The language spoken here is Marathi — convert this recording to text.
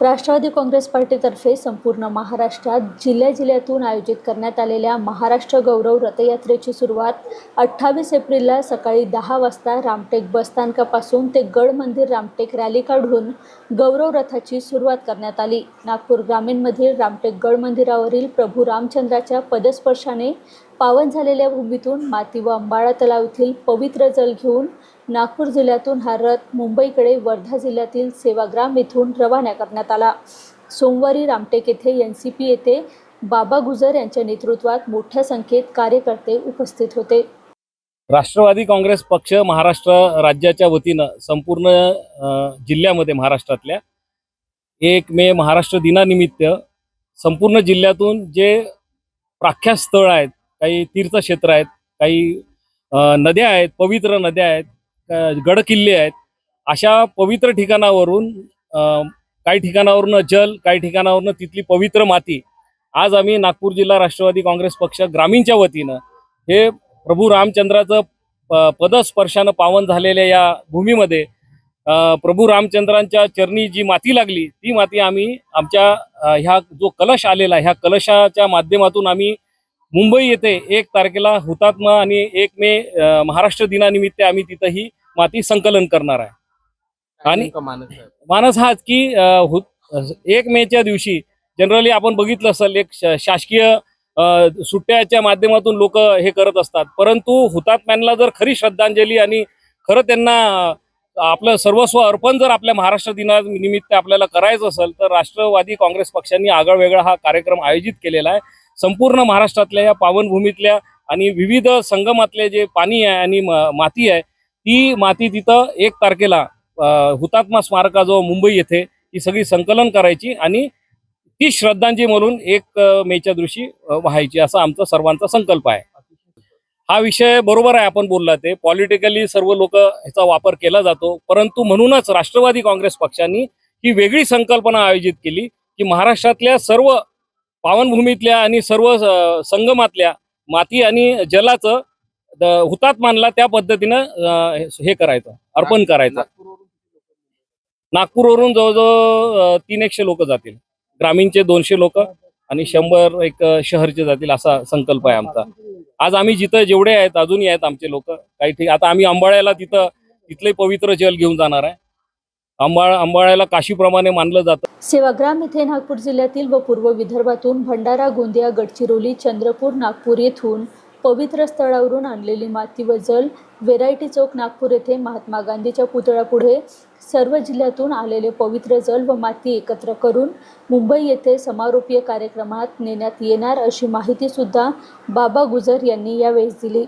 राष्ट्रवादी काँग्रेस पार्टीतर्फे संपूर्ण महाराष्ट्रात जिल्ह्या जिल्ह्यातून आयोजित करण्यात आलेल्या महाराष्ट्र गौरव रथयात्रेची सुरुवात अठ्ठावीस एप्रिलला सकाळी दहा वाजता रामटेक बसस्थानकापासून ते गड मंदिर रामटेक रॅली काढून गौरव रथाची सुरुवात करण्यात आली. नागपूर ग्रामीणमधील रामटेक गड मंदिरावरील प्रभू रामचंद्राच्या पदस्पर्शाने पावन झालेल्या भूमीतून माती व अंबाळा तलाव येथील पवित्र जल घेऊन नागपूर जिल्ह्यातून हा रथ मुंबईकडे वर्धा जिल्ह्यातील सेवाग्राम येथून रवाना करण्यात आला. सोमवारी रामटेक येथे एन सी पी येथे बाबा गुजर यांच्या नेतृत्वात मोठ्या संख्येत कार्यकर्ते उपस्थित होते. राष्ट्रवादी काँग्रेस पक्ष महाराष्ट्र राज्याच्या वतीनं संपूर्ण जिल्ह्यामध्ये महाराष्ट्रातल्या एक मे महाराष्ट्र दिनानिमित्त संपूर्ण जिल्ह्यातून जे प्राख्यात स्थळ आहेत काही तीर्थक्षेत्र आहेत काही नद्या आहेत पवित्र नद्या आहेत गड किल्ले आहेत. अशा पवित्र ठिकाणावरून काही ठिकाणावरून जल काही ठिकाणावरून तिथली पवित्र माती आज आम्ही नागपूर जिल्हा राष्ट्रवादी काँग्रेस पक्ष ग्रामीणच्या वतीनं हे प्रभू रामचंद्राचं पदस्पर्शानं पावन झालेल्या या भूमीमध्ये प्रभू रामचंद्रांच्या चरणी जी माती लागली ती माती आम्ही आमच्या ह्या जो कलश आलेला ह्या कलशाच्या माध्यमातून आम्ही मुंबई येथे एक तारखेला हुतात्मा आणि एक मे महाराष्ट्र दिनानिमित्त आम्ही तिथं ही माती संकलन करणार आहे. आणि- मानस हाच की एक मेच्या दिवशी जनरली आपण बघितलं असेल एक शासकीय सुट्ट्याच्या माध्यमातून लोक हे करत असतात. परंतु हुतात्म्यांना जर खरी श्रद्धांजली आणि खरं त्यांना आपलं सर्वस्व अर्पण जर आपल्या महाराष्ट्र दिनानिमित्त आपल्याला करायचं असेल तर राष्ट्रवादी काँग्रेस पक्षांनी आगळा वेगळा हा कार्यक्रम आयोजित केलेला आहे. संपूर्ण महाराष्ट्रातल्या या पावनभूमीतल्या आणि विविध संगमातले जे पाणी आहे आणि माती आहे ती माती तिथं एक तारखेला हुतात्मा स्मारकाजवळ मुंबई येथे ही सगळी संकलन करायची आणि ती श्रद्धांजली म्हणून एक मेच्या दिवशी व्हायची असा आमचा सर्वांचा संकल्प आहे. हा विषय बरोबर आहे आपण बोलला ते. पॉलिटिकली सर्व लोक ह्याचा वापर केला जातो. परंतु म्हणूनच राष्ट्रवादी काँग्रेस पक्षांनी ही वेगळी संकल्पना आयोजित केली की महाराष्ट्रातल्या सर्व पावनभूमीतल्या आणि सर्व संगमातल्या माती आणि जलाचं द- हुतात्मानला त्या पद्धतीनं हे करायचं अर्पण करायचं. नागपूरवरून जवळजवळ तीन एकशे लोक जातील. ग्रामीणचे दोनशे लोक आणि शंभर एक शहरचे जातील असा संकल्प आहे आमचा. आज आम्ही जिथं जेवढे आहेत अजूनही आहेत आमचे लोक. काही ठीक आता आम्ही अंबाळ्याला तिथं तिथले पवित्र जल घेऊन जाणार आहे. अंबाळ अंबाळ्याला काशीप्रमाणे मानलं जातं. सेवाग्राम येथे नागपूर जिल्ह्यातील व पूर्व विदर्भातून भंडारा गोंदिया गडचिरोली चंद्रपूर नागपूर येथून पवित्र स्थळावरून आणलेली माती व जल व्हेरायटी चौक नागपूर येथे महात्मा गांधीच्या पुतळ्यापुढे सर्व जिल्ह्यातून आलेले पवित्र जल व माती एकत्र करून मुंबई येथे समारोपीय कार्यक्रमात नेण्यात येणार अशी माहितीसुद्धा बाबा गुजर यांनी यावेळेस दिली.